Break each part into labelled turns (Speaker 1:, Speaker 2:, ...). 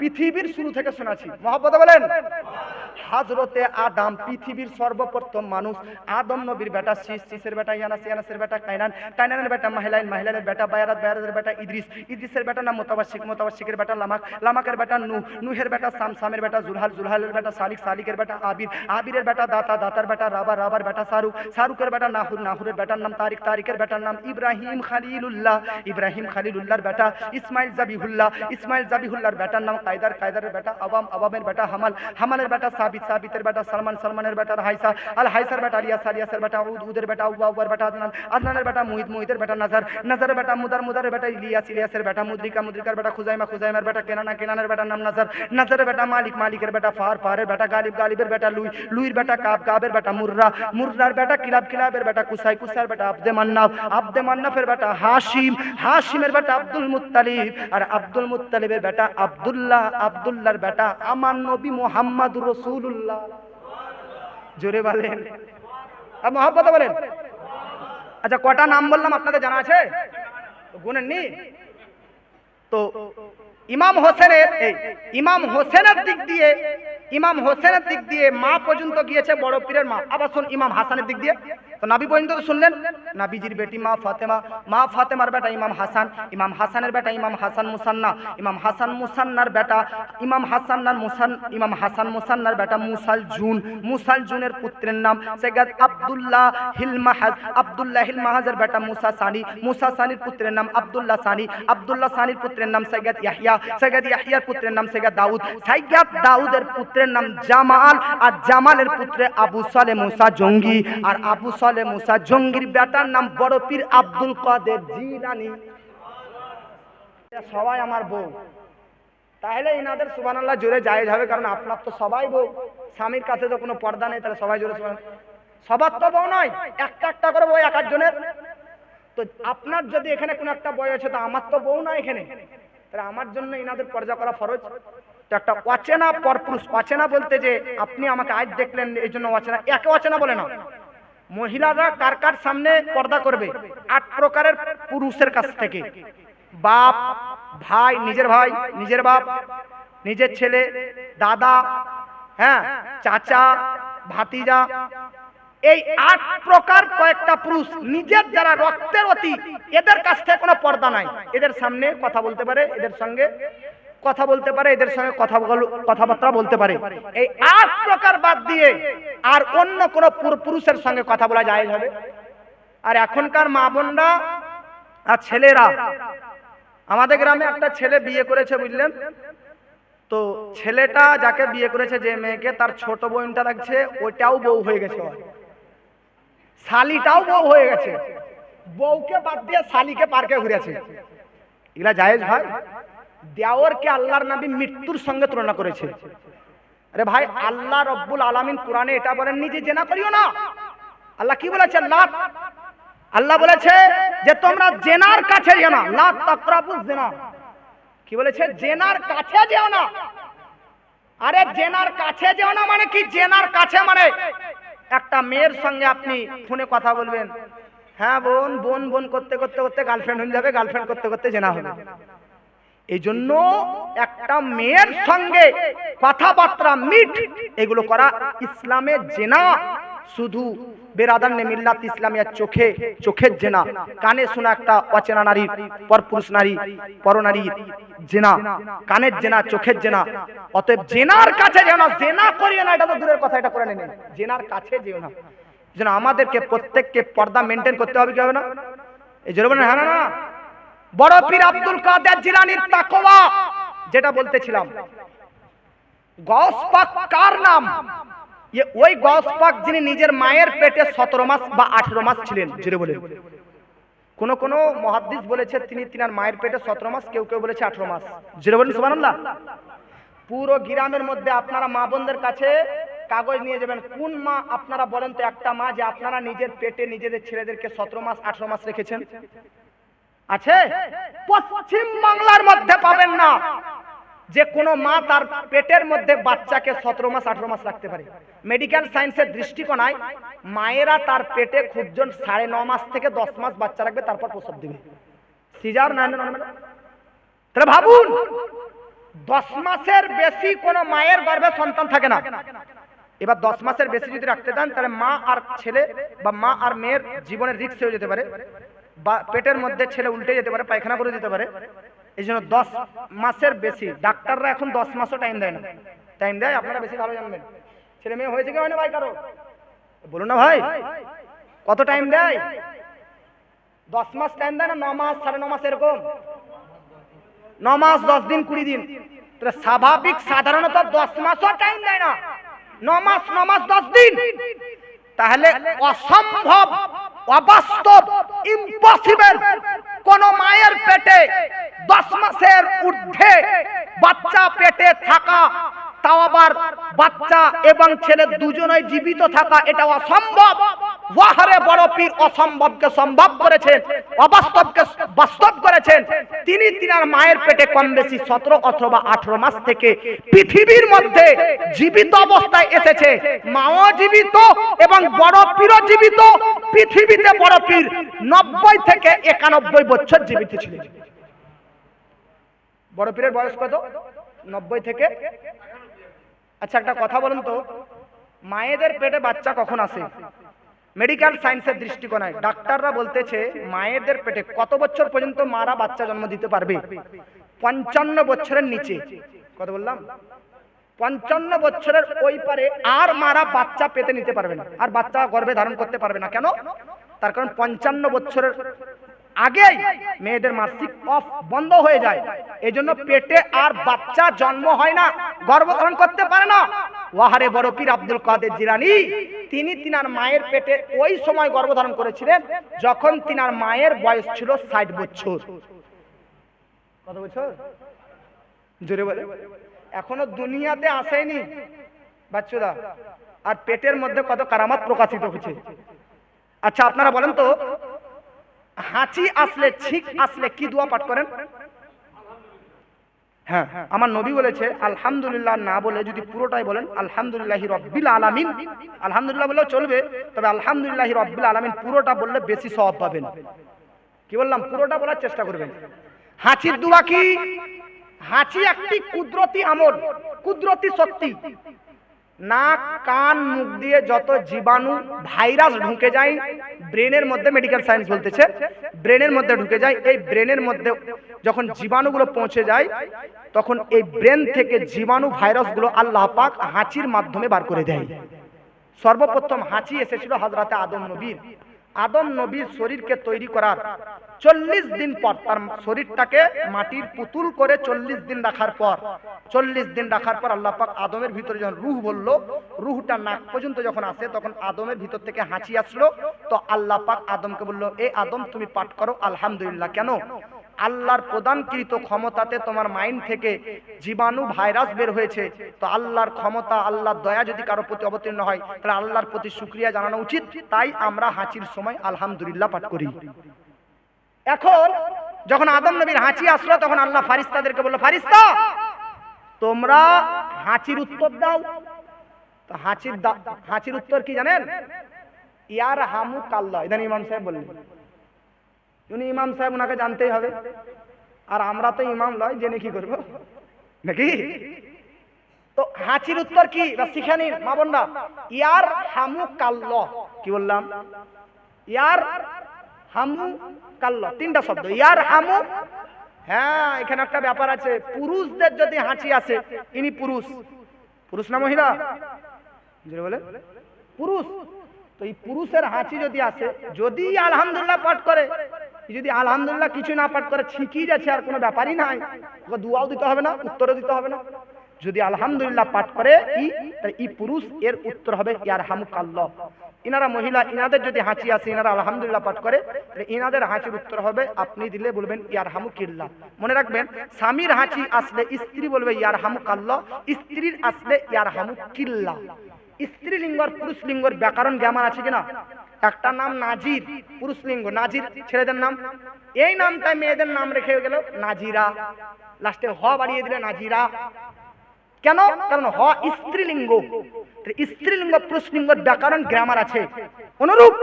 Speaker 1: পৃথিবীর শুরু থেকে শোনাছি। মহাব্বত বলেন হাজরতে আদাম, পৃথিবীর সর্বপ্রথম মানুষ। আদম নবীর বেটা শীষ শীষের বেটা ইয়ানাস, ইয়ানাসের বেটা কাইনান। কাইনানের বেটা মাহিলাইন মাহিলাইনের বেটা বায়ারাত বায়ারাতের বেটা ইদ্রিস। ইদ্রিসের বেটা নাম মোতাবাসিক মোতাবাসিকের বেটা লামাক। লামাকের বেটা নূহ। নূহের বেটা সাম সামের বেটা জুলহাল, জুলহালের বেটা সালিক সালিকের বেটা আবির। আবিরের বেটা দাতা, দাতার বেটা রাবা, রাবার বেটা সারু সারুকের বেটা নাহুর, নাহুরের বেটার নাম তারিক, তারিকের বেটার নাম ইব্রাহিম খালিলুল্লাহ। ইব্রাহিম খালিলুল্লাহর বেটা ইসমাইল জাবিহুল্লাহ। ইসমাইল জাবিহুল্লাহর বেটার নাম কায়দার, কায়দারের বেটা আবাম আবামের বেটা হামাল। হামালের বেটা সাবিত, সাবিতের বেটা সালমান, সালমানের বেটা হাইসা আল হাইসার বেটা বেটা উদ উদের বেটা উবা উবার বেটা, আদনান, আদনানের বেটা বেটা, নাজার, নাজারের বেটা, মুদার, মুদারের বেটা, ইলিয়াস, ইলিয়াসের বেটা, মুদ্রিকা, মুদ্রিকার বেটা, খুজাইমা, খুজাইমার বেটা, কেনানা, কেনানের বেটার নাম নাজার, নাজারের বেটা, মালিক, মালিকের বেটা ফাহার ফাহারের বেটা, গালিব, গালিবের বেটা, লুই, লুইর বেটা, কাব, কাবের বেটা, মুর্রা, মুর্রার বেটা, কিলাব, কিলাবের বেটা, কুসাই কুসার বেটা, আব্দে মান্নাফ, আব্দে মান্নাফের বেটা হাসিম হাসিমের বেটা, আব্দুল মুত্তালিব, আর আব্দুল মুত্তালিবের বেটা, আব্দুল্লাহ, আব্দুল্লাহর বেটা, আমার নবী মোহাম্মদুর জোরে বলেন। বলেন। আচ্ছা কটা নাম বললাম আপনাদের জানা আছে? গুনেননি তো ইমাম হোসেনের, এই ইমাম হোসেনের দিক দিয়ে, ইমাম হোসেনের দিক দিয়ে মা পর্যন্ত গিয়েছে বড় পীরের মা। আবার শুন ইমাম হাসানের দিক দিয়ে। তো নাবি পর্যন্ত তো শুনলেন নাবিজির বেটি মা ফাতেমা মা ফাতেমার বেটা ইমাম হাসান ইমাম হাসানের বেটা ইমাম হাসান মুসান্না ইমাম হাসান মুসান্নার বেটা ইমাম হাসান্নার মুসান ইমাম হাসান মুসান্নার বেটা মুসাল জুন মুসাল জুনের পুত্রের নাম সেগাদ আব্দুল্লাহ হিলমাহাজ আব্দুল্লাহ হিলমাহাজের বেটা মুসা সানি মুসা সানির পুত্রের নাম আব্দুল্লাহ সানি আব্দুল্লাহ সানির পুত্রের নাম সৈয়দ ইয়াহিয়া সৈয়দ ইয়াহিয়ার পুত্রের নাম সৈয়দ দাউদ সৈয়দ দাউদের পুত্রের নাম জামাল আর জামালের পুত্রে আবু সালে মুসা জঙ্গি। আর আবু সালে মুসা, জঙ্গির বেটার নাম বড় পীর আব্দুল কাদের জিলানি। সবাই আমার বউ। তাহলে ইনাদের সুবহানাল্লাহ জোরে জায়েজ হবে, কারণ আপনার তো সবাই বউ। স্বামীর কাছে তো কোনো পর্দা নেই, তাহলে সবাই জোরে সবার তো বউ নয়, একটা একটা করে বউ, এক একজনের। তো আপনার যদি এখানে কোনো একটা বই আছে, তো আমার তো বউ না এখানে। তাহলে আমার জন্য ইনাদের পর্দা করা ফরজ। তো একটা অচেনা পরপুরুষ, অচেনা বলতে যে, আপনি আমাকে আজ দেখলেন, এই জন্য অচেনা। একে অচেনা বলে না। মহিলারা কার কার সামনে পর্দা করবে? আট প্রকারের পুরুষের কাছ থেকে। বাপ, ভাই, নিজের ভাই, নিজের বাপ, নিজের ছেলে, দাদা হ্যাঁ চাচা, ভাতিজা। এই আট প্রকার কয়েকটা পুরুষ নিজের যারা রক্তের অতি, এদের কাছ থেকে কোনো পর্দা নাই। এদের সামনে কথা বলতে পারে, এদের সঙ্গে কথা বলতে পারে, এদের সঙ্গে কথা কথাবার্তা বলতে পারে। এই আট প্রকার বাদ দিয়ে আর অন্য কোনো পুর- পুরুষের সঙ্গে কথা বলা যায় হবে। আর এখনকার মা বোনরা আর ছেলেরা, আমাদের গ্রামে একটা ছেলে বিয়ে করেছে, বুঝলেন? তো ছেলেটা যাকে বিয়ে করেছে, যে মেয়েকে, তার ছোট বোনটা লাগছে, ওইটাও বউ হয়ে গেছে শালিটাও বউ হয়ে গেছে। বউকে বাদ দিয়ে শালিকে পার্কে ঘুরেছে। এগুলা জায়েজ ভাই? দেওয়ারকে আল্লাহর নবী মৃত্যুর সঙ্গে তুলনা করেছে। আরে ভাই, আল্লাহ রব্বুল আলামিন কোরআনে এটা বলেননি যে জেনা করিও না। আল্লাহ কি বলেছে লা আল্লাহ বলেছে যে তোমরা জেনার কাছে যেও না। লা তাকরাবুজ জেনা। কি বলেছে? জেনার কাছে যেও না। আরে জেনার কাছে যেও না মানে কি? জেনার কাছে মানে একটা মেয়ের সঙ্গে আপনি ফোনে কথা বলবেন। হ্যাঁ বোন বোন বোন করতে করতে করতে গার্লফ্রেন্ড হয়ে যাবে গার্লফ্রেন্ড করতে করতে জেনা হবে। এই জন্য একটা মেয়ের সঙ্গে কথাবার্তা মিট, এগুলো করা ইসলামে জেনা। শুধু বেরাদার নে মিল্লাত ইসলামিয়ার চোখে, চোখের জেনা। কানে শোনা একটা অচেনা নারী, পরপুরুষ নারী পরনারীর জেনা। কানের জেনা, চোখের জেনা। অতএব জেনার কাছে যেও না জেনা করিও না, এটা তো দূরের কথা, এটা করে নেন। জেনার কাছে যেও না। যেন আমাদেরকে প্রত্যেককে পর্দা মেনটেন করতে হবে কি হবে না? এই জন্য হ্যাঁ না। বড় পীর আব্দুল কাদের জিলানির তাকওয়া, যেটা বলতেছিলাম। গস পাক কার নাম? ওই গস পাক যিনি নিজের মায়ের পেটে সতেরো মাস বা আঠেরো মাস ছিলেন, জেরে বলে কোন কোন মহাদ্দিস বলেছে তিনি তিনার মায়ের পেটে সতেরো মাস, কেউ কেউ বলেছে আঠেরো মাস। জেরে বলেন, সুবহানাল্লাহ। পুরো গ্রামের মধ্যে আপনারা মা বোনদের কাছে কাগজ নিয়ে যাবেন। কোন মা আপনারা বলেন তো একটা মা যে আপনারা নিজের পেটে নিজেদের ছেলেদেরকে সতেরো মাস, আঠেরো মাস রেখেছেন? আছে? পশ্চিম বাংলার মধ্যে পাবেন না। যে কোনো মা তার পেটের মধ্যে বাচ্চাকে সতেরো মাস, আঠেরো মাস রাখতে পারে। মেডিকেল সায়েন্সের দৃষ্টিকোণায় মায়েরা তার পেটে খুবজন সাড়ে ন মাস থেকে দশ মাস বাচ্চা রাখবে, তারপর প্রসব দিবে। সিজার। তাহলে ভাবুন, দশ মাসের বেশি কোনো মায়ের গর্ভে সন্তান থাকে না। এবার দশ মাসের বেশি যদি রাখতে চান তাহলে মা আর ছেলে বা মা আর মেয়ের জীবনের রিক্স হয়ে যেতে পারে। বা পেটের মধ্যে ছেলে উল্টে যেতে পারে, পায়খানা করে দিতে পারে। এই জন্য দশ মাসের বেশি, ডাক্তাররা এখন দশ মাসও টাইম দেয় না। টাইম দেয়, আপনারা বেশি ভালো জানবেন। ছেলে মেয়ে হয়েছে কি হয় না ভাই কারও? বলুন না ভাই, কত টাইম দেয়? দশ মাস টাইম দেয় না, ন মাস, সাড়ে ন মাস এরকম? ন মাস, দশ দিন, কুড়ি দিন। স্বাভাবিক সাধারণত দশ মাসও টাইম দেয় না। ন মাস ন মাস, দশ দিন। তাহলে অসম্ভব। অবাস্তব ইম্পসিবল কোন মায়ের পেটে দশ মাসের ঊর্ধ্বে বাচ্চা পেটে থাকা তাও আবার বাচ্চা এবং ছেলে দুজনেই জীবিত থাকা এটা অসম্ভব। ওয়াহারে বড় পীর অসম্ভবকে সম্ভব করেছেন, অবাস্তবকে বাস্তব করেছেন। তিনি তিনার মায়ের পেটে কম বেশি সতেরো অথবা আঠারো মাস থেকে পৃথিবীর মধ্যে জীবিত অবস্থায় এসেছে। মাও জীবিত এবং বড় পীরও জীবিত। পৃথিবীতে বড় পীর নব্বই থেকে একানব্বই বছর জীবিত ছিলেন। বড় পীরের বয়স কত? নব্বই থেকে আচ্ছা একটা কথা বলুন তো। মায়েদের পেটে বাচ্চা কখন আসে? মেডিকেল সায়েন্সের দৃষ্টিকোণায়। ডাক্তাররা বলতেছে, মায়েদের পেটে কত বছর পর্যন্ত মারা বাচ্চা জন্ম দিতে পারবে? পঞ্চান্ন বছরের নিচে। কত বললাম? পঞ্চান্ন বছরের ওই পারে আর মারা বাচ্চা পেতে নিতে পারবে না। আর বাচ্চা গর্ভে ধারণ করতে পারবে না। কেন? তার কারণ পঞ্চান্ন বছরের আগেই মেয়েদের মাসিক অফ বন্ধ হয়ে যায়। এই জন্য পেটে আর বাচ্চা জন্ম হয় না, গর্ভধারণ করতে পারে না। ওয়াহারে বড় পীর আব্দুল কাদের জিলানি, তিনি তিনার মায়ের পেটে ওই সময় গর্ভধারণ করেছিলেন, যখন তিনার মায়ের বয়স ছিল ষাট বছর। কত বছর? জোরে বলে। এখনও দুনিয়াতে আসেনি, বাচ্চুদা। আর পেটের মধ্যে কত কারামাত প্রকাশিত হচ্ছে। আচ্ছা আপনারা বলেন তো হাঁচি আসলে ছিক আসলে কি দোয়া পাঠ করেন? হ্যাঁ আমার নবী বলেছে, আলহামদুলিল্লাহ না বলে যদি পুরোটাই বলেন, আলহামদুলিল্লাহি রব্বিল আলামিন আলহামদুলিল্লাহ বলেও চলবে, তবে আলহামদুলিল্লাহি রব্বিল আলামিন পুরোটা বললে বেশি সওয়াব পাবেন। কি বললাম? পুরোটা বলার চেষ্টা করবেন। হাঁচির দোয়া কি? হাঁচি একটি কুদরতি আমল, কুদরতি শক্তি। নাক, কান, মুখ দিয়ে যত জীবাণু, ভাইরাস ঢুকে যায়, ব্রেনের মধ্যে মেডিকেল সায়েন্স বলতেছে, ব্রেনের মধ্যে ঢুকে যায়, এই ব্রেনের মধ্যে যখন জীবাণুগুলো পৌঁছে যায়, তখন এই ব্রেন থেকে জীবাণু ভাইরাসগুলো আল্লাহ পাক হাঁচির মাধ্যমে বার করে দেয়। সর্বপ্রথম হাঁচি এসেছিল হাজরাতে আদম নবীর। আদম নবীর শরীরকে তৈরি করার চল্লিশ দিন পর তার শরীরটাকে মাটির পুতুল করে চল্লিশ দিন রাখার পর, চল্লিশ দিন রাখার পর আল্লাহ পাক আদমের ভিতরে যখন রুহ বলল, রুহটা নাক পর্যন্ত যখন আসে তখন আদমের ভিতর থেকে হাঁচি আসলো। তো আল্লাহ পাক আদমকে বলল, এ আদম, তুমি পাঠ করো, আলহামদুলিল্লাহ, কেন? আল্লাহর প্রদানকৃত ক্ষমতাতে তোমার মাইন্ড থেকে জীবাণু ভাইরাস বের হয়েছে। তো আল্লাহর ক্ষমতা, আল্লাহর দয়া যদি কারও প্রতি অবতীর্ণ হয়, তাহলে আল্লাহর প্রতি শুক্রিয়া জানানো উচিত। তাই আমরা হাঁচির সময় আলহামদুলিল্লাহ পাঠ করি। এখন যখন আদম নবীর হাঁচি আসলো, তখন আল্লাহ ফারিস্তাদেরকে বলল, ফারিস্তা, তোমরা হাঁচির উত্তর দাও। তো হাঁচির হাঁচির উত্তর কি জানেন? ইয়ার হামু কাল্লা ইদান ইমাম সাহেব বললেন। উনি ইমাম সাহেব ওনাকে জানতেই হবে। আর আমরা তো ইমাম লয় জেনে কি করব? নাকি? তো হাঁচির উত্তর কি? বা শিখে নিন মা বোনরা, ইয়ার হামু কাল্ল। কি বললাম? ইয়ার হামু কাল্ল। তিনটা শব্দ। ইয়ার হামু হ্যাঁ এখানে একটা ব্যাপার আছে। পুরুষদের যদি হাঁচি আসে, ইনি পুরুষ। পুরুষ না মহিলা? বলে পুরুষ। তো এই পুরুষের হাঁচি যদি আসে, যদি আলহামদুলিল্লাহ পাঠ করে যদি আলহামদুলিল্লাহ কিছু না পাঠ করে ঠিকই যাচ্ছে, আর কোনো ব্যাপারই নাই দুয়াও দিতে হবে না, উত্তরও দিতে হবে না। যদি আলহামদুলিল্লাহ পাঠ করে ই, তাহলে ই পুরুষ, এর উত্তর হবে ইয়ার হামুকাল্লাহ ইনারা মহিলা, ইনাদের যদি হাঁচি আসে, ইনারা আলহামদুলিল্লাহ পাঠ করে ইনাদের হাঁচির উত্তর হবে, আপনি দিলে বলবেন ইয়ার হামু কিল্লা মনে রাখবেন, স্বামীর হাঁচি আসলে স্ত্রী বলবে ইয়ার হামু কাল্লাহ স্ত্রীর আসলে ইয়ার হামু কিল্লা স্ত্রীলিঙ্গ আর পুরুষ লিঙ্গর ব্যাকরণ, জ্ঞান আছে কিনা? একটা নাম নাজির, পুরুষ লিঙ্গ, নাজির, ছেলেদের নাম। এই নামটা মেয়েদের নাম রেখে গেল নাজিরা। লাস্টে হ বাড়িয়ে দিলে নাজিরা। কেন? কারণ হ স্ত্রীলিঙ্গ। স্ত্রীলিঙ্গ পুরুষলিঙ্গর ব্যাকরণ গ্রামার আছে। অনুরূপ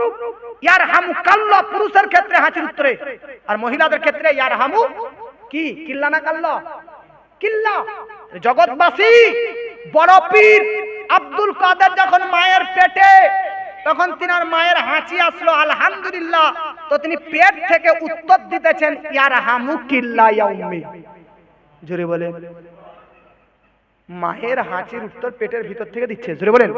Speaker 1: ইয়ার হামু কাল্লা, পুরুষের ক্ষেত্রে হাঁচির উত্তরে। আর মহিলাদের ক্ষেত্রে ইয়ার হামু কি? কিল্লা না কাল্লা? কিল্লা। জগৎবাসী, বড় পীর আব্দুল কাদের যখন মায়ের পেটে তখন তিনার মায়ের হাঁচি আসলো, আলহামদুলিল্লাহ। তো তিনি পেট থেকে উত্তর দিতেছেন ইয়ার হামু কিল্লা ইয়া উম্মি জোরে বলেন। মায়ের হাঁচির উত্তর পেটের ভিতর থেকে দিচ্ছে, জোরে বলেন।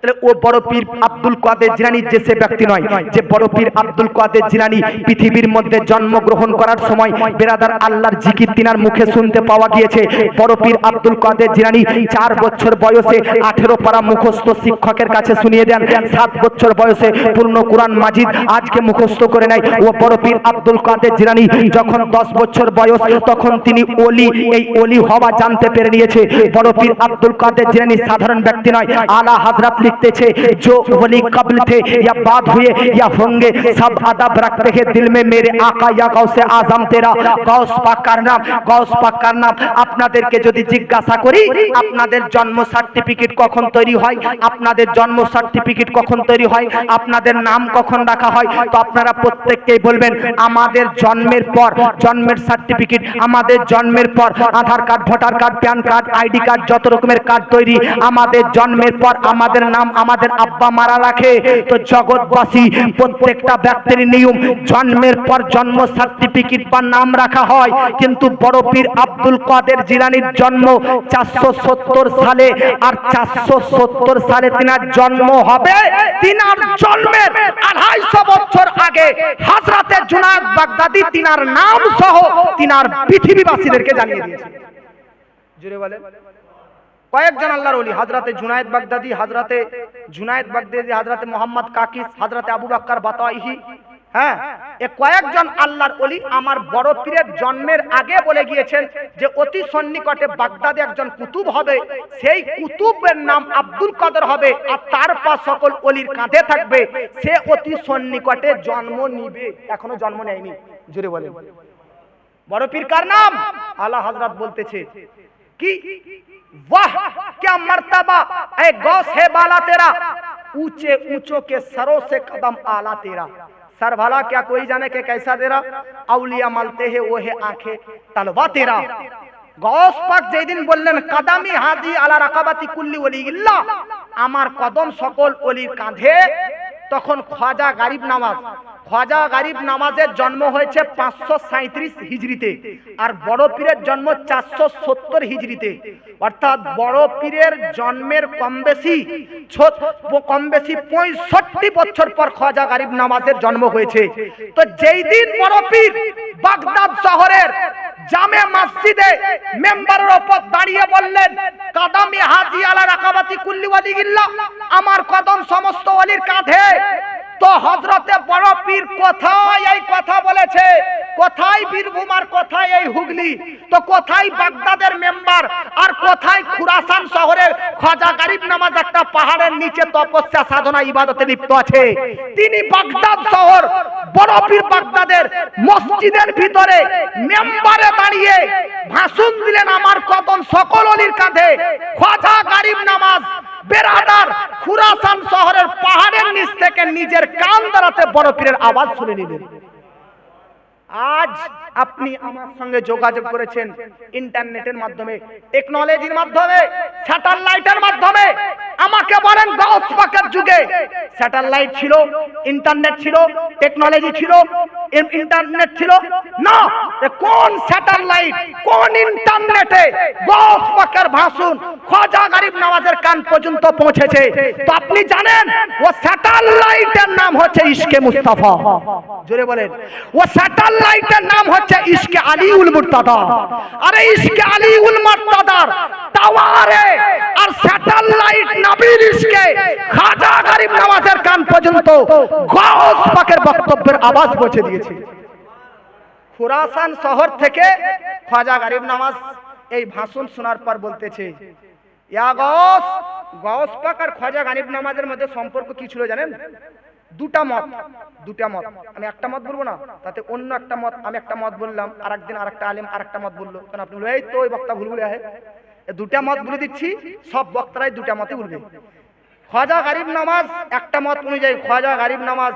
Speaker 1: তাহলে ও বড় পীর আব্দুল কাদের জিলানি যে সে ব্যক্তি নয়, যে বড় পীর আব্দুল কাদের জিলানি পৃথিবীর মধ্যে জন্মগ্রহণ করার সময় বেরাদার আল্লাহর জিকির তিনার মুখে শুনতে পাওয়া গিয়েছে। বড় পীর আব্দুল কাদের জিলানি চার বছর বয়সে আঠেরো মুখস্থ শিক্ষকের কাছে শুনিয়ে দেন। সাত বছর বয়সে পূর্ণ কোরআন মাজিদ আজকে মুখস্থ করে নেয়। ও বড় পীর আব্দুল কাদের জিলানি যখন দশ বছর বয়স, তখন তিনি এই হওয়া জানতে পেরে নিয়েছে। বড় পীর আব্দুল কাদের জিলানি সাধারণ ব্যক্তি নয়, আলা हजरत लिखते थे जो वली कबल थे या बाद हुए या होंगे सब अदब रखते हैं दिल में मेरे आका या गौसे आजम तेरा গৌস পাকার নাম গৌস পাকার নাম আপনাদেরকে যদি জিজ্ঞাসা করি আপনাদের জন্ম সার্টিফিকেট কখন তৈরি হয় আপনাদের জন্ম সার্টিফিকেট কখন তৈরি হয় আপনাদের নাম কখন রাখা হয় তো আপনারা প্রত্যেককেই বলবেন আমাদের জন্মের পর জন্মের সার্টিফিকেট আমাদের জন্মের পর Aadhaar card voter card PAN card ID card যত রকমের কার্ড তৈরি আমাদের জন্মের পর আমাদের নাম আমাদের আব্বা মারা রাখে। তো জগৎবাসী, প্রত্যেকটা ব্যক্তির নিয়ম, জন্মের পর জন্ম সার্টিফিকেট বা নাম রাখা হয়। কিন্তু বড় পীর আব্দুল কাদের জিলানির জন্ম চারশো সত্তর সালে। আর চারশো সত্তর সালে তিনার জন্ম হবে তিনার জন্মের আড়াইশো বছর আগে। হাজরাতে জুনায়দ বাগদাদি তিনার নাম সহ তিনার পৃথিবীবাসীদেরকে জানিয়ে দিয়েছে। জুড়ে বলে কয়েকজন আল্লাহর অলি হাজরাতে জুনায়েদ বাগদাদি, হাজরাতে জুনায়েদ বাগদাদি, হাজরাতে মোহাম্মদ কাকিস, হাজরাতে আবু বাক্কার বাতাইহি হ্যাঁ? এ কয়েকজন আল্লাহর অলি আমার বড় পীরের জন্মের আগে বলে গিয়েছেন যে অতি সন্নিকটে বাগদাদে একজন কুতুব হবে, সেই কুতুবের নাম আব্দুল কাদের হবে আর তার পা সকল অলির কাঁধে থাকবে। সে অতি সন্নিকটে জন্ম নিবে। এখনও জন্ম নেয়নি। জুড়ে বলে বড় পীর কার নাম? আল্লাহ হযরত বলতেছে। कि वाह क्या मर्तबा ए गौस है बाला तेरा ऊंचे ऊंचों के सरों से कदम आला तेरा सर भला क्या कोई जाने के कैसा तेरा अउलिया मलते हैं वो है आंखें तलवा तेरा গস পাক যেদিন বললেন কাদামি হাজি আলা রাকাবাতি কুল্লি ওলি ইল্লা আমার কদম সকল অলির কাঁধে তখন খাজা গারিব নামাজ। খাজা গারিব নামাজের জন্ম হয়েছে পাঁচশো সাঁত্রিশ হিজড়িতে আর বড় পীরের জন্ম চারশো সত্তর হিজড়িতে। অর্থাৎ বড় পীরের জন্মের কম বেশি কম বেশি পঁয়ষট্টি বছর পর খাজা গারিব নামাজের জন্ম হয়েছে। তো যেই দিন বড় পীর বাগদাদ শহরের জামে মসজিদে মেম্বারের ওপর দাঁড়িয়ে বললেন, কাদামি হাজি আলা রাকাবাতি কুল্লি ওয়ালি গিল্লা, আমার কদম সমস্ত ওলির কাঁধে তো হজরতে বড় পীর কোথায় এই কথা বলেছে? কোথায় বীরভূম আর কোথায় এই হুগলি? তো কোথায় বাগদাদের মেম্বার আর কোথায় খুরাসান শহরের খাজা গারিব নামাজ একটা পাহাড়ের নিচে তপস্যা সাধনা ইবাদতে লিপ্ত আছে। তিনি বাগদাদ শহর, বড় পীর বাগদাদের মসজিদের ভিতরে মেম্বারে দাঁড়িয়ে ভাষণ দিলেন, আমার কদম সকল অলির কাঁধে। খাজা গারিব নামাজ বেরাদার খুরাসান শহরের পাহাড়ের নিচ থেকে নিজের কান দাঁড়াতে বড় পীরের আওয়াজ শুনে নিলেন। আজ আপনি আমার সঙ্গে যোগাযোগ করেছেন ইন্টারনেটের মাধ্যমে, টেকনোলজির মাধ্যমে, স্যাটেলাইটের মাধ্যমে। আমাকে বলেন গাউস পাকের যুগে স্যাটেলাইট ছিল, ইন্টারনেট ছিল, টেকনোলজি ছিল ইন্টারনেট ছিল? না। কোন স্যাটেলাইট, কোন ইন্টারনেটে গাউস পাকের ভাষণ খাজা গরিব নওয়াজের কান পর্যন্ত পৌঁছেছে? তো আপনি জানেন, ও স্যাটেলাইটের নাম হচ্ছে ইশকে মুস্তাফা। জোরে বলেন। ও স্যাটেলাইটের নাম হচ্ছে ইশকে আলিউল মুর্তাদা। আরে ইশকে আলিউল মুর্তাদার টাওয়ারে আর স্যাটেলাইট নবীর ইশকে খাজা গরিব নওয়াজের কান পর্যন্ত গাউস পাকের বক্তব্যের আওয়াজ পৌঁছে দিয়েছে। খুরাসান শহর থেকে খাজা গরিব নামাজ এই ভাষণ শোনার পর বলতেছে, ইয়া গস গস পাক আর খাজা গরিব নামাজের মধ্যে সম্পর্ক কি ছিল জানেন? দুটা মত দুটা মত। আমি একটা মত বলব না, তাতে অন্য একটা মত, আমি একটা মত বললাম আর একদিন আর একটা আলেম আর একটা মত বলল। কারণ আপনি এই তো ওই বক্তা ভুল বলে দুটা মত বলে দিচ্ছি, সব বক্তারাই দুটা মতে বলবে। খাজা গরিব নামাজ, একটা মত অনুযায়ী খাজা গরিব নামাজ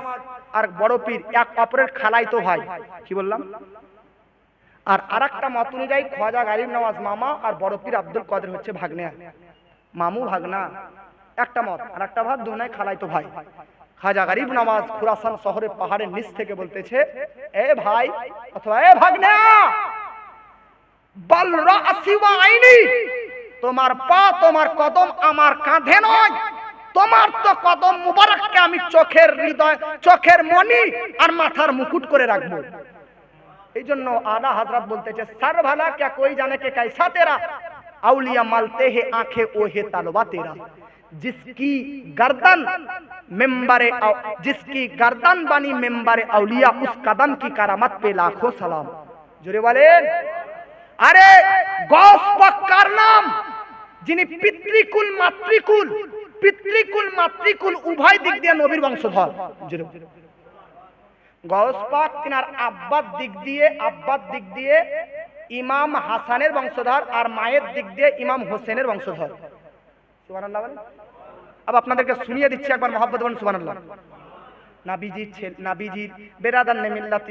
Speaker 1: আর বড় পীর এক অপরের খালাই তো ভাই। কি বললাম? আর আর একটা মত অনুযায়ী খোয়াজা গারিব নওয়াজ মামা আর বড় পীর আব্দুল কাদের হচ্ছে ভাগ্নে। মামু ভাগনা। একটা মত আর একটা ভাগ দুনায় খালাই তো ভাই। খাজা গরিব নামাজ খুরাসান শহরে পাহাড়ের নিচ থেকে বলতেছে, এ ভাই, অথবা এ ভাগ্না তোমার পা, তোমার কদম আমার কাঁধে নয়। তোমার তো কদম মুবারককে আমি চোখের হৃদয়, চোখের মনি আর মাথার মুকুট করে রাখব। এই জন্য আদা হাজরাত বলতেছে সার ভালা কে কই জানে কে কাইসা তেরা আউলিয়া মালতে হে, আঁখে ও হে তালবা তেরা। जिसकी गर्दन मेंबरे जिसकी गर्दन बनी मेंबरे औलिया उस कदम की करामत पे लाखों सलाम জোরে বলেন আরে গস পাক্কার নাম যিনি পিতৃকুল মাতৃকুল পিতৃকুল মাতৃকুল উভয় দিক দিয়ে নবীর বংশধর জোরে বলেন। গৌস পাক তিনার আব্বার দিক দিয়ে আব্বার দিক দিয়ে ইমাম হাসানের বংশধর আর মায়ের দিক দিয়ে ইমাম হোসেনের বংশধর সুবহানাল্লাহ আল্লাহ अब আপনাদেরকে শুনিয়ে দিচ্ছি একবার মহাব্বত বলেন সুবহানাল্লাহ। নাবিজির নাবিজির বেরাদার নে মিল্লাত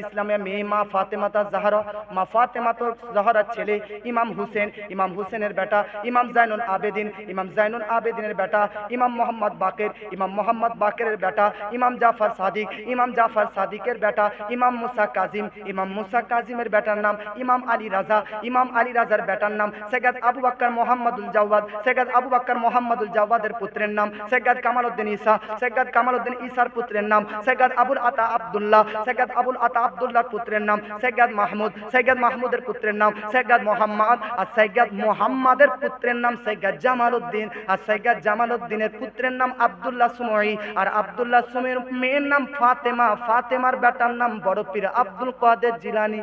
Speaker 1: মেয়ে মা ফাতেমাতা জাহরা, মা ফাতেমাতা জাহরার ছেলে, ইমাম হুসেন, ইমাম হুসেনের বেটা, ইমাম জাইনুল আবেদিন, ইমাম জাইনুল আবেদিনের বেটা, ইমাম মোহাম্মদ বাকের, ইমাম মোহাম্মদ বাকেরের বেটা, ইমাম জাফর সাদিক, ইমাম জাফর সাদিকের বেটা, ইমাম মুসা কাজিম, ইমাম মুসা কাজিমের বেটার নাম ইমাম আলী রাজা, ইমাম আলী রাজার বেটার নাম সৈয়দ আবু বকর মোহাম্মদুল জাওয়াদ, সৈয়দ আবু বকর মোহাম্মদুল জাওয়াদের পুত্রের নাম সৈয়দ কামালউদ্দিন ঈসা, সৈয়দ কামালউদ্দিন ঈসার পুত্রের নাম সৈয়দ আবুল আতা আব্দুল্লাহ, সৈয়দ আবুল আতা আব্দুল্লাহর পুত্রের নাম সৈয়দ মাহমুদ, সৈয়দ মাহমুদের পুত্রের নাম সৈয়দ মোহাম্মদ আর সৈয়দ মোহাম্মদের পুত্রের নাম সৈয়দ জামালউদ্দিন আর সৈয়দ জামালউদ্দিনের পুত্রের নাম আব্দুল্লাহ সুমই আর আবদুল্লাহ সুমইয়ের মেয়ের নাম ফাতেমা, ফাতেমার বেটার নাম বড় পীর আব্দুল কাদের জিলানী।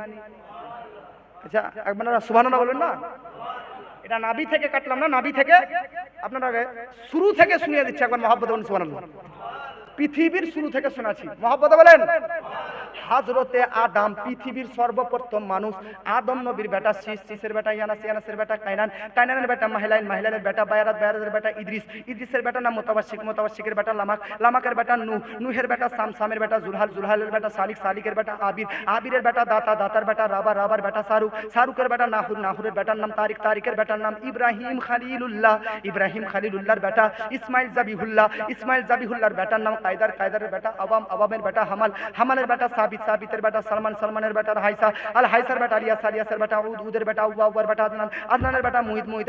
Speaker 1: আচ্ছা একবার সুবহানাল্লাহ বলবেন না? এটা নাবি থেকে কাটলাম না? নাবি থেকে? আপনারা শুরু থেকে শুনিয়ে দিচ্ছে একবার মহাব্বত বলুন সুবহানাল্লাহ। পৃথিবীর শুরু থেকে শোনাছি। মহাব্বত বলেন? হাজরতে আদাম, পৃথিবীর সর্বপ্রথম মানুষ। আদম নবীর বেটা শীষ শীষের বেটা ইয়ানাস, ইয়ানাসের বেটা কাইনান। কাইনানের বেটা মাহিলাইন মাহিলানের বেটা বায়ারাত, বায়ারাতের বেটা ইদ্রিস। ইদ্রিসের বেটা নাম মোতাবাসিক, মোতাবাসিকের বেটা লামাক। লামাকের বেটা নূহ। নূহের বেটা সাম সামের বেটা জুলহাল, জুলহালের বেটা সালিক, সালিকের বেটা আবির। আবিরের বেটা দাতা, দাতার বেটা রাবা, রাবার বেটা শাহরুখ শাহরুখের বেটা নাহুর, নাহুরের বেটার নাম তারিক, তারিকের বেটার নাম ইব্রাহিম খালিলুল্লাহ। ইব্রাহিম খালিলুল্লাহর বেটা ইসমাইল জাবিহুল্লাহ। ইসমাইল জাবিহুল্লাহর বেটার নাম কায়দার, কায়দারের বেটা আবাম আবামের বেটা হামাল। হামালের বেটা সাবিত সাবিতের বেটা সালমান, সালমানের হাইসা, আল হাইসার বেটা বেটা উদ উদের বেটা উবা উবার বেটা, আদনান, আদনানের বেটা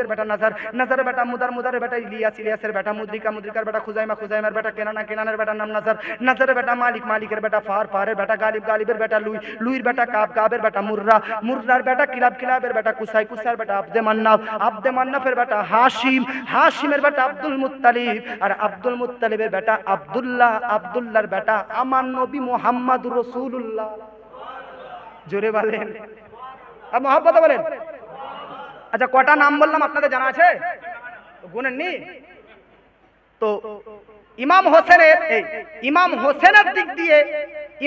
Speaker 1: বেটা, নাজার, নাজারের বেটা, মুদার, মুদারের বেটা, ইলিয়াস, ইলিয়াসের বেটা, মুদ্রিকা, মুদ্রিকার বেটা, খুজাইমা, খুজাইমার বেটা, কেনানা, কেনানের নাম নাজার, নাজারের বেটা, মালিক, মালিকের বেটা, ফার, ফারের বেটা, গালিব, গালিবের বেটা, লুই, লুইর বেটা, কাব, কাবের বেটা, মুর্রা, মুর্রার বেটা, কিলাব, কিলাবের বেটা, কুসাই কুসার বেটা, আব্দে আব্দে মান্নাফের বেটা হাশিমের বেটা, আব্দুল মুত্তালিব, আর আব্দুল মুত্তালিবের বেটা, আব্দুল্লাহ, আব্দুল্লাহর বেটা, আমার নবী মোহাম্মদ রসুল্লাহ জোরে বলেন। মহাব্বত বলেন। আচ্ছা কটা নাম বললাম আপনাদের জানা আছে? নি। তো ইমাম হোসেনের এই ইমাম হোসেনের দিক দিয়ে,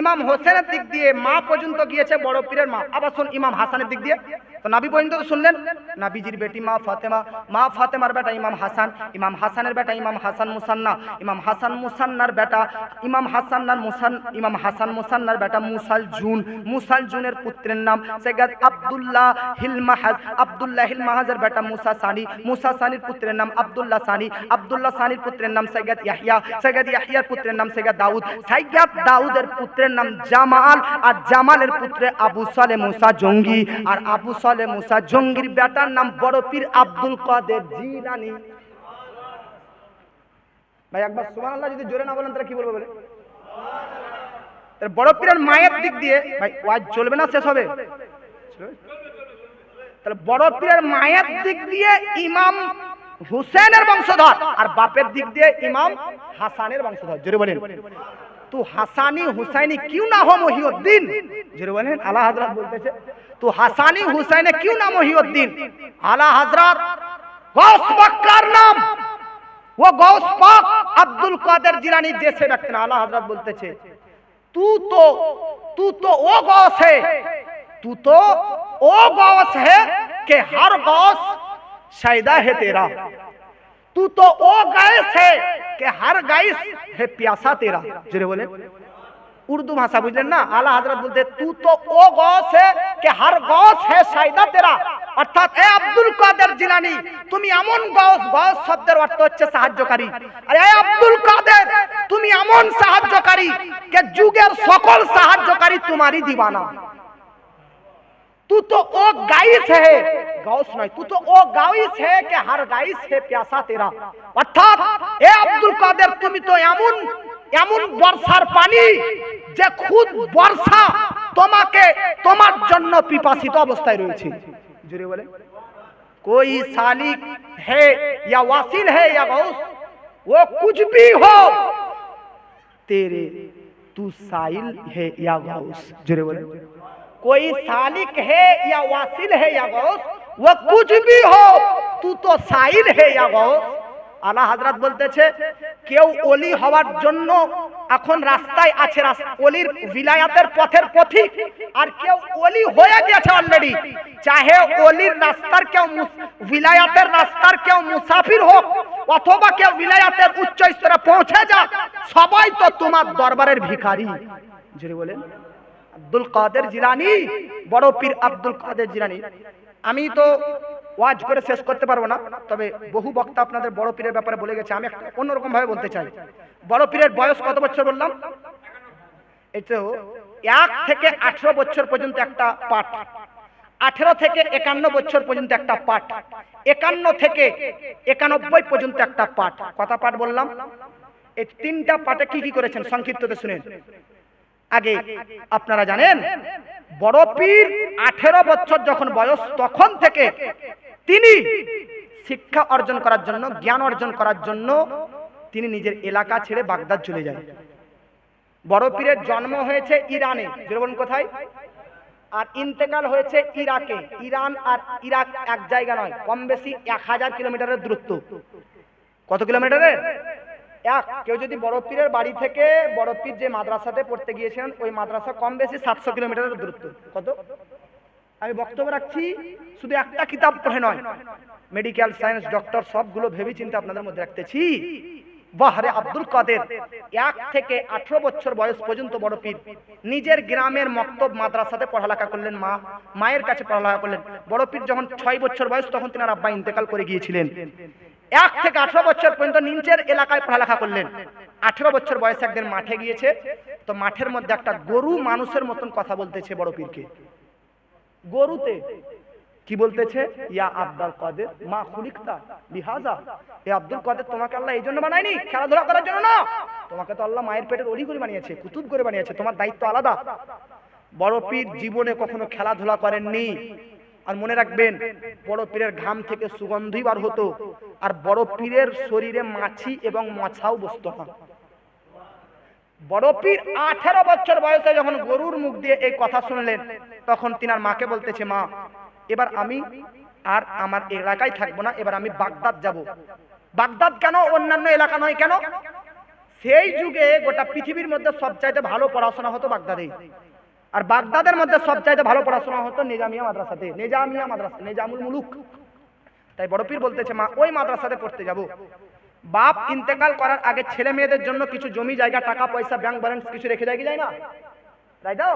Speaker 1: ইমাম হোসেনের দিক দিয়ে মা পর্যন্ত গিয়েছে, বড় পীরের মা। আবার শুন ইমাম হাসানের দিক দিয়ে। তো নাবি পর্যন্ত শুনলেন? নাবিজির বেটি মা ফাতেমা, মা ফাতেমার বেটা ইমাম হাসান, ইমাম হাসানের বেটা ইমাম হাসান মুসান্না, ইমাম হাসান মুসান্নার বেটা, ইমাম হাসান্নার মুসান, ইমাম হাসান মুসান্নার বেটা মুসাল জুন, মুসাল জুনের পুত্রের নাম সৈয়দ আব্দুল্লাহ হিলমাহাজ, আব্দুল্লাহ হিলমাহাজের বেটা মুসা সানি, মুসা সানির পুত্রের নাম আব্দুল্লাহ সানি, আব্দুল্লাহ সানির পুত্রের নাম সৈয়দ ইয়াহিয়া সৈয়দ ইয়াহিয়ার পুত্রের নাম সৈয়দ দাউদ, সৈয়দ দাউদের পুত্রের নাম জামাল, আর জামালের পুত্রে আবু সালে মুসা জঙ্গি, আর আবু সালে মুসা, জঙ্গির বেটার নাম বড় পীর আব্দুল কাদের জিলানি। ভাই, একবার সুবহানাল্লাহ যদি জোরে না বলেন, তাহলে কি বলব বলে? বড় পীরের মায়ের দিক দিয়ে, ভাই, ওয়াজ চলবে না, শেষ হবে? তাহলে বড় পীরের মায়ের দিক দিয়ে ইমাম হুসেনের বংশধর, আর বাপের দিক দিয়ে ইমাম হাসানের বংশধর। জোরে বলেন। তু হাসানি, হুসাইনি কিউ না হো মহিউদ্দিন? জোরে বলেন আলা হযরত বলতেছে তু হাসানি হুসাইনে কিউ না মহিউদ্দিন আলা হযরত গৌস বক্কার নাম वो गौस पाक अब्दुल कादर जिलानी जैसे व्यक्ति ने आला हजरत बोलते थे तू तो तू तो वो गौस है तू तो वो गौस है कि हर गौस शायदा है तेरा तू तो वो गैस है कि हर गैस है प्यासा तेरा जरे बोले उर्दू भाषा বুঝলেন না আলা হযরত বলতে তু তো ও গস है कि हर गौस है সাইদা তেরা অর্থাৎ এ আব্দুল কাদের জিলানী তুমি এমন গস গস শব্দের অর্থ হচ্ছে সাহায্যকারী আর এ আব্দুল কাদের তুমি এমন সাহায্যকারী কে যুগের সকল সাহায্যকারী তোমারই দিবানা तू तो ओ गाइस है गौस नहीं तू तो ओ गाइस है कि हर गाइस है प्यासा तेरा অর্থাৎ এ আব্দুল কাদের তুমি তো এমন এমন বর্ষার পানি যে খুদ বর্ষা তোমাকে তোমার জন্য পিপাসিত অবস্থায় রয়েছে। জুড়ে বলে কোই সালিক হে, ইয়া ওয়াসিল হে, ইয়া গৌস ও কুছ ভি হো? তেরে তু সাইল হে, ইয়া গৌস জুড়ে বলে কোই সালিক হে, ইয়া ওয়াসিল হে, ইয়া গৌস ও কুছ ভি হো? তু তো সাইল হে, ইয়া গৌস আলা হাজরাত বলতেছে, কেউ অলি হওয়ার জন্য এখন রাস্তায় আছে অলির বিলায়াতের পথের পথিক, আর কেউ অলি হয়ে গেছে অলরেডি চাহে অলির রাস্তার কেউ বিলায়াতের রাস্তার কেউ মুসাফির হোক, অথবা কেউ বিলায়াতের উচ্চ স্তরে পৌঁছে যাক, সবাই তো তোমার দরবারের ভিখারি। জুড়ে বলেন। আব্দুল কাদের জিলানি, বড় পীর আব্দুল কাদের জিলানি। আমি তো ওয়াজ করে শেষ করতে পারব না। তবে বহু বক্তা আপনাদের বড় পীরের ব্যাপারে বলে গেছে, আমি একটা অন্যরকম ভাবে বলতে চাই। বড় পীরের বয়স কত বছর বললাম? এটা এক থেকে আঠেরো বছর পর্যন্ত একটা পাঠ। আঠেরো থেকে একান্ন বছর পর্যন্ত একটা পাঠ। একান্ন থেকে একানব্বই পর্যন্ত একটা পাঠ। কথা পাঠ বললাম। এই তিনটা পাঠে কি কি করেছেন? সংক্ষিপ্ততে শুনেন। আগে আপনারা জানেন, বড় পীর আঠেরো বছর যখন বয়স, তখন থেকে তিনি শিক্ষা অর্জন করার জন্য, জ্ঞান অর্জন করার জন্য তিনি নিজের এলাকা ছেড়ে বাগদাদ চলে যায় বড় পীরের জন্ম হয়েছে ইরানে। যেরকম কোথায়? আর ইন্তেকাল হয়েছে ইরাকে। ইরান আর ইরাক এক জায়গা নয়, কম বেশি এক হাজার কিলোমিটারের দূরত্ব। কত কিলোমিটারের? এক। কেউ যদি বড় পীরের বাড়ি থেকে বড় পীর যে মাদ্রাসাতে পড়তে গিয়েছেন ওই মাদ্রাসা কম বেশি সাতশো কিলোমিটারের দূরত্ব। কত? আমি বক্তব্য রাখছি, শুধু একটা কিতাব পড়ে নয় মেডিকেল সায়েন্স ডক্টর সবগুলো ভেবে চিন্তা আপনাদের মধ্যে রাখতেছি। বাহরে আব্দুল কাদের, এক থেকে আঠারো বছর বয়স পর্যন্ত বড় পীর। নিজের গ্রামের মক্তব মাদ্রাসাতে পড়ালেখা করলেন মা, মায়ের কাছে পড়ালেখা করলেন। বড় পীর যখন ছয় বছর বয়স, তখন তিনার আব্বা ইন্তেকাল করে গিয়েছিলেন। এক থেকে আঠারো বছর পর্যন্ত নিচের এলাকায় পড়ালেখা করলেন। আঠারো বছর বয়সে একদিন মাঠে গিয়েছে, তো মাঠের মধ্যে একটা গরু মানুষের মতন কথা বলতেছে বড় পীরকে। গরুতে। কি বলতেছে? ইয়া আব্দুল কাদের, মা খুলিকতা, লিহাজা। এ আব্দুল কাদের, তোমাকে আল্লাহ এই জন্য বানায়নি? খেলাধুলা করার জন্য না? তোমাকে তো আল্লাহ মায়ের পেটের অলি করে বানিয়েছে, কুতুব করে বানিয়েছে, তোমার দায়িত্ব আলাদা। বড় পীর জীবনে কখনো খেলাধুলা করেননি। আর মনে রাখবেন, বড় পীরের ঘাম থেকে সুগন্ধি বার হতো, আর বড় পীরের শরীরে মাছি এবং মাছাও বসতো না বড় পীর আঠেরো বছর বয়সে যখন গরুর মুখ দিয়ে এই কথা শুনলেন, তখন তিনার মাকে বলতেছে, মা, এবার আমি আর আমার এলাকায় থাকব না, এবার আমি বাগদাদ যাব। বাগদাদ কেন? অন্যান্য এলাকা নয় কেন? সেই যুগে গোটা পৃথিবীর মধ্যে সবচাইতে ভালো পড়াশোনা হতো বাগদাদে আর বাগদাদের মধ্যে সবচাইতে ভালো পড়াশোনা হতো নিজামিয়া মাদ্রাসাতে, নিজামিয়া মাদ্রাসা, নিজামুল মুলুক। তাই বড় পীর বলতেছে, মা, ওই মাদ্রাসাতে পড়তে যাব। বাপ ইন্তেকাল করার আগে ছেলে মেয়েদের জন্য কিছু জমি জায়গা, টাকা পয়সা ব্যাংক ব্যালেন্স কিছু রেখে যায় কি যায় না? তাই তো?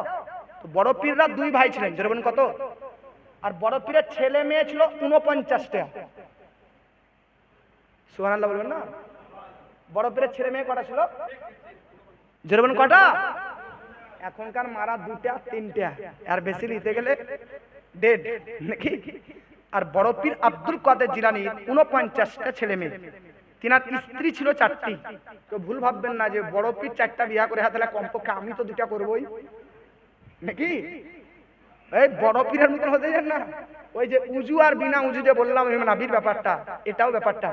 Speaker 1: বড় পীররা দুই ভাই ছিলেন যেরকম কত? আর বড় পীরের ছেলে মেয়ে ছিল উনপঞ্চাশটা সুহান আল্লাহ বলবেন না? বড় পীরের ছেলে মেয়ে কটা ছিল? যেরকম কটা? এখনকার মারা দুটা, তিনটা। আর বেশি নিতে গেলে ডেড নাকি? আর বড় পীর আব্দুল কাদের জিলানি উনপঞ্চাশটা ছেলে মেয়ে। তিনার স্ত্রী ছিল চারটি। তো ভুল ভাববেন না যে বড় পীর চারটা বিয়া করে হাতে কমপক্ষে আমি তো দুটা করবোই। নাকি? এই বড় পীরের মতন হতে যান না। ওই যে উজু আর বিনা উজু যে বললাম নাবির ব্যাপারটা, এটাও ব্যাপারটা।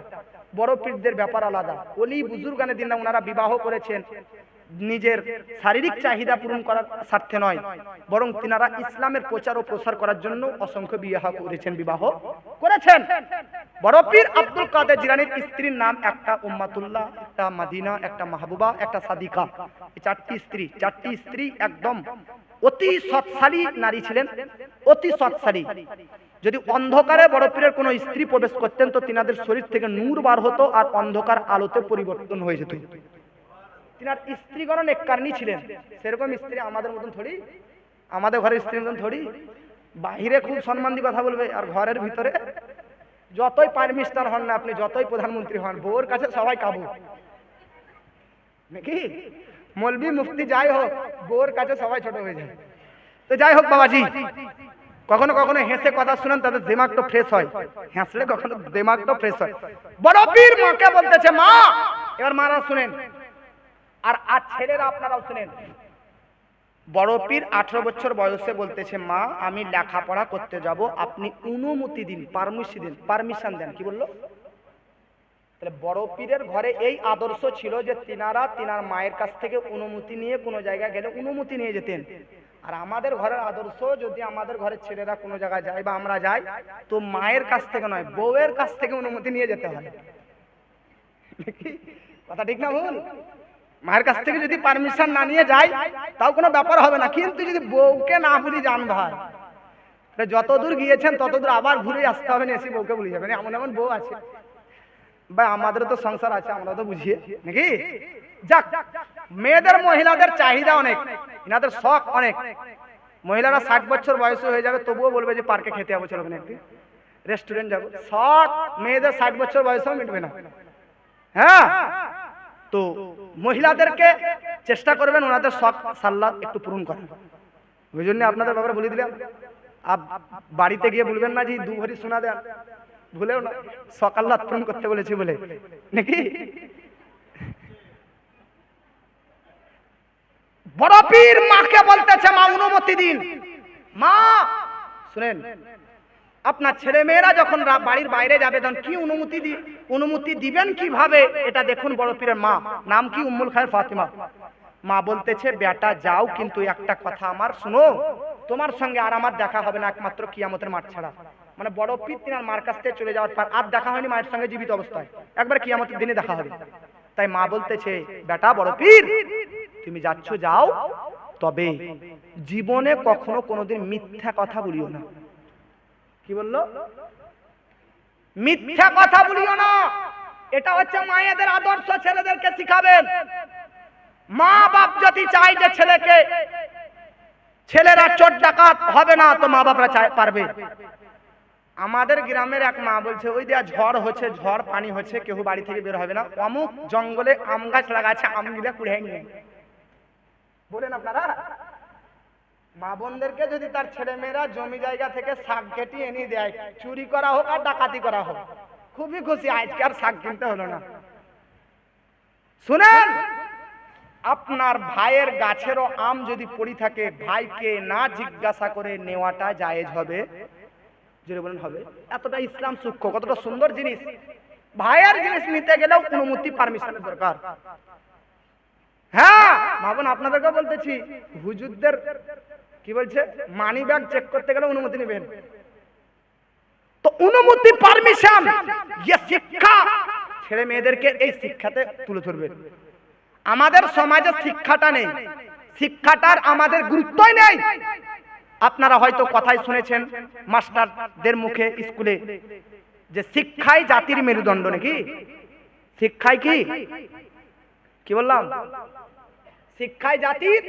Speaker 1: বড় পীরদের ব্যাপার আলাদা। ওলি বুজুর্গানে দিন না ওনারা বিবাহ করেছেন। নিজের শারীরিক চাহিদা পূরণ করার স্বার্থে নয়, বরং তিনারা ইসলামের প্রচার ও প্রসার করার জন্য অসংখ্য বিবাহ করেছেন বিবাহ করেছেন। বড় পীর আব্দুল কাদের জিলানির স্ত্রীর নাম একটা উম্মাতুল্লাহ, একটা মাদিনা, একটা মাহবুবা, একটা সাদিকা। চারটি স্ত্রী চারটি স্ত্রী একদম অতি সৎসালী নারী ছিলেন, অতি সৎসালী। যদি অন্ধকারে বড় পীরের কোনো স্ত্রী প্রবেশ করতেন, তো তিনাদের শরীর থেকে নূর বার হতো আর অন্ধকার আলোতে পরিবর্তন হয়ে যেত। তিনার স্ত্রীগণ নেককারণী ছিলেন। সেরকম স্ত্রী আমাদের মতন থোড়ি, আমাদের ঘরের স্ত্রীর মতন থোড়ি। বাহিরে খুব সম্মান দিয়ে কথা বলবে, আর ঘরের ভিতরে যতই প্রাইম মিনিস্টার হন না আপনি, যতই প্রধানমন্ত্রী হন, বউর কাছে সবাই কাবু। নাকি? মলবি মুফতি যাই হোক, বউর কাছে সবাই ছোট হয়ে যায়। তো যাই হোক বাবাজি, কখনো কখনো হেসে কথা শুনেন, তাদের দিমাগটা ফ্রেশ হয়। হাসলে কখনো দিমাগটা ফ্রেশ হয়। বড় পীর মাকে বলতেছে, মা! এবার মারা শুনেন। আর আর ছেলেরা আপনারাও শুনেন বড় পীর আঠারো বছর বয়সে বলতেছে, মা, আমি লেখাপড়া করতে যাব, আপনি অনুমতি দিন পারমিশন দিন পারমিশন দেন। কি বলল? তাহলে বড় পীরের ঘরে এই আদর্শ ছিল যে তিনারা তিনার মায়ের কাছ থেকে অনুমতি নিয়ে কোনো জায়গায় গেলে অনুমতি নিয়ে যেতেন। আর আমাদের ঘরের আদর্শ, যদি আমাদের ঘরের ছেলেরা কোনো জায়গায় যায় বা আমরা যাই, তো মায়ের কাছ থেকে নয়, বউয়ের কাছ থেকে অনুমতি নিয়ে যেতে হয়। কথা ঠিক না ভুল? মায়ের কাছ থেকে যদি পারমিশন না নিয়ে যায়, তাও কোনো ব্যাপার হবে না। কিন্তু যদি বউকে না বলি জান ভাই, তাহলে যত দূর গিয়েছেন, তত দূর আবার ঘুরে আসতে হবে না, এসে বউকে বলে যাবেন। এমন এমন বউ আছে। ভাই আমাদেরও তো সংসার আছে, আমরা তো বুঝিয়ে নাকি? যাক, মেয়েদের, মহিলাদের চাহিদা অনেক, এনাদের শখ অনেক। মহিলারা ষাট বছর বয়স হয়ে যাবে, তবুও বলবে যে পার্কে খেতে যাব চলো একদিন রেস্টুরেন্ট যাব। শখ মেয়েদের ষাট বছর বয়সেও মিটবে না। হ্যাঁ? তো মহিলাদেরকে চেষ্টা করবেন ওনাদের শখ, সাল্লাদ একটু পূরণ করেন ওই জন্য আপনাদের ব্যাপারে বলে দিলাম, আপ বাড়িতে গিয়ে বলবেন না যে দু ভরি শোনা দেন ভুলেও না সকাল রাত পূরণ করতে বলেছি বলে। নাকি? বড় পীর মাকে বলতেছে মা, অনুমতি দিন। মা, শুনেন আপনার ছেলে মেয়েরা যখন বাড়ির বাইরে যাবে, তখন কি অনুমতি দি অনুমতি দিবেন কীভাবে? এটা দেখুন বড় পীরের মা। নাম কি উম্মুল খায়ের ফাতিমা? মা বলতেছে, বেটা, যাও, কিন্তু একটা কথা আমার শুনো। তোমার সঙ্গে আর আমার দেখা হবে না একমাত্র কিয়ামতের মাঠ ছাড়া। মানে বড় পীর তিনার মার কাছ থেকে চলে যাওয়ার পর আর দেখা হয়নি মায়ের সঙ্গে জীবিত অবস্থায়। একবার কিয়ামতের দিনে দেখা হবে। তাই মা বলতেছে, বেটা, বড় পীর, তুমি যাচ্ছ, যাও। তবে জীবনে কখনো কোনোদিন মিথ্যা কথা বলিও না। কি বলল? মিথ্যা কথা বলিও না। এটা হচ্ছে মায়েদের আদর্শ, ছেলেদেরকে শিখাবেন। মা বাপ যদি চাই যে ছেলেকে, ছেলেরা চোর ডাকাত হবে না, তো মা বাপরা চাই পারবে। আমাদের গ্রামের এক মা বলছে, ওই দেয়া ঝড় হচ্ছে, ঝড় পানি হচ্ছে কেউ বাড়ি থেকে বের হবে না। অমুক জঙ্গলে আম গাছ লাগাচ্ছে, আম গিলা কুড়ে নিয়ে বলেন আপনারা? মা বোনদেরকে যদি তার ছেলে মেয়েরা জমি জায়গা থেকে শাক কেটে এনে দেয়, চুরি করা হোক আর ডাকাতি করা হোক, খুবই খুশি, আজকে আর শাক কিনতে হলো না। শুনেন, আপনার ভাইয়ের গাছেরও আম যদি পড়ি থাকে, ভাইকে না জিজ্ঞাসা করে নেওয়াটা জায়েজ হবে? যেটা বলেন, হবে। এতটা ইসলাম সূক্ষ্ম, কতটা সুন্দর জিনিস। ভাইয়ের জিনিস নিতে গেলেও অনুমতি, পারমিশনের দরকার। হ্যাঁ ভাবুন আপনাদেরকে বলতেছি, হুজুরদের কি বলছে? মানি ব্যাগ চেক করতে গেলে অনুমতি নেবেন। তো অনুমতি পারমিশন ইয়ে শিক্ষা। ছেলে মেয়েদেরকে এই শিক্ষাতে তুলে ধরবে। আমাদের সমাজে শিক্ষাটা নেই। শিক্ষাটার আমাদের গুরুত্বই নেই। আপনারা হয়তো কথাই শুনেছেন মাস্টারদের মুখে স্কুলে যে শিক্ষাই জাতির মেরুদণ্ড নাকি? শিক্ষাই কি? কি বললাম? শিক্ষায় জাতির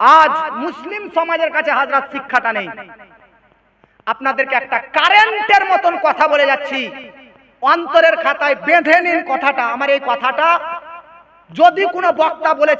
Speaker 1: আজ মুসলিম সমাজের কাছে হাজরাত শিক্ষাটা নেই। আপনাদেরকে একটা কারেন্টের মতন কথা বলে যাচ্ছি। অন্তরের খাতায় বেঁধে নিন কথাটা। আমার এই কথাটা যদি কোনো বক্তা বলে